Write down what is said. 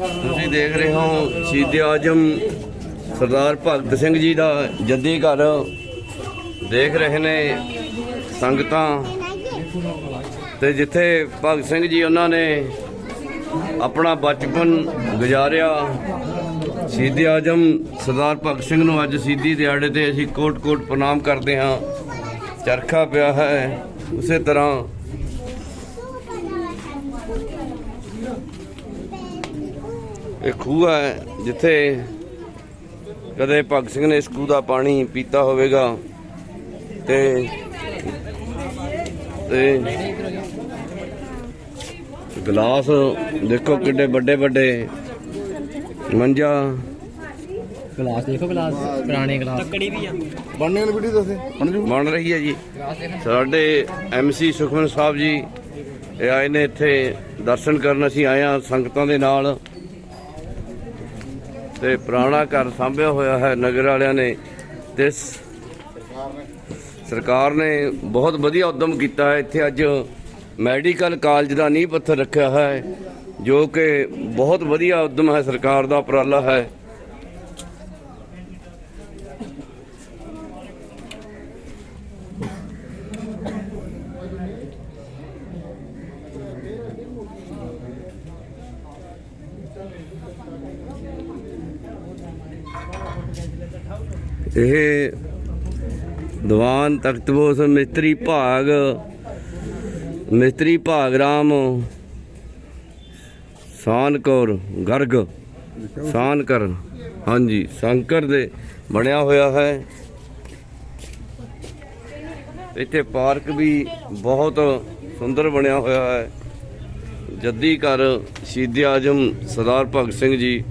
ਤੁਸੀਂ ਦੇਖ ਰਹੇ ਹੋ ਸ਼ਹੀਦ ਆਜਮ ਸਰਦਾਰ ਭਗਤ ਸਿੰਘ ਜੀ ਦਾ ਜੱਦੀ ਘਰ। ਦੇਖ ਰਹੇ ਨੇ ਸੰਗਤਾਂ ਤੇ ਜਿੱਥੇ ਭਗਤ ਸਿੰਘ ਜੀ ਉਹਨਾਂ ਨੇ ਆਪਣਾ ਬਚਪਨ ਗੁਜ਼ਾਰਿਆ। ਸ਼ਹੀਦ ਆਜਮ ਸਰਦਾਰ ਭਗਤ ਸਿੰਘ ਨੂੰ ਅੱਜ ਸ਼ਹੀਦੀ ਦਿਹਾੜੇ ਤੇ ਅਸੀਂ ਕੋਟ-ਕੋਟ ਪ੍ਰਣਾਮ ਕਰਦੇ ਹਾਂ। ਚਰਖਾ ਪਿਆ ਹੈ ਉਸੇ ਤਰ੍ਹਾਂ। ਇਹ ਖੂਹ ਹੈ ਜਿੱਥੇ ਕਦੇ ਭਗਤ ਸਿੰਘ ਨੇ ਇਸ ਖੂਹ ਦਾ ਪਾਣੀ ਪੀਤਾ ਹੋਵੇਗਾ ਤੇ ਤੇ ਗਲਾਸ ਦੇਖੋ ਕਿੱਡੇ ਵੱਡੇ ਵੱਡੇ ਮੰਜਾ। ਗਲਾਸ ਦੇਖੋ ਗਲਾਸ ਪੁਰਾਣੇ ਗਲਾਸ। ਬਣਨੇ ਵਾਲੀ ਵੀਡੀਓ ਦੱਸੇ। ਬਣ ਜੂ ਬਣ ਰਹੀ ਹੈ ਜੀ। ਸਾਡੇ ਐਮਸੀ ਸੁਖਮਨ ਸਾਹਿਬ ਜੀ ਇਹ ਆਏ ਨੇ ਇੱਥੇ ਦਰਸ਼ਨ ਕਰਨ ਅਸੀਂ ਆਏ ਹਾਂ ਸੰਗਤਾਂ ਦੇ ਨਾਲ। ਤੇ ਪੁਰਾਣਾ ਘਰ ਸਾਂਭਿਆ ਹੋਇਆ ਹੈ ਨਗਰ ਵਾਲਿਆਂ ਨੇ ਤੇ ਸਰਕਾਰ ਨੇ ਬਹੁਤ ਵਧੀਆ ਉਦਮ ਕੀਤਾ ਹੈ। ਇੱਥੇ ਅੱਜ ਮੈਡੀਕਲ ਕਾਲਜ ਦਾ ਨੀਂਹ ਪੱਥਰ ਰੱਖਿਆ ਹੈ, ਜੋ ਕਿ ਬਹੁਤ ਵਧੀਆ ਉਦਮ ਹੈ। ਸਰਕਾਰ ਦਾ ਉਪਰਾਲਾ ਹੈ। ਇਹ ਦੀਵਾਨ ਤਖਤਪੋਸ਼ ਮਿਸਤਰੀ ਭਾਗ ਮਿਸਤਰੀ ਭਾਗ ਰਾਮ ਸਾਨਕੌਰ ਗਰਗ ਸਾਨਕਰ, ਹਾਂਜੀ ਸ਼ੰਕਰ ਦੇ ਬਣਿਆ ਹੋਇਆ ਹੈ। ਇੱਥੇ ਪਾਰਕ ਵੀ ਬਹੁਤ ਸੁੰਦਰ ਬਣਿਆ ਹੋਇਆ ਹੈ। ਜੱਦੀ ਘਰ ਸ਼ਹੀਦ ਆਜਮ ਸਰਦਾਰ ਭਗਤ ਸਿੰਘ ਜੀ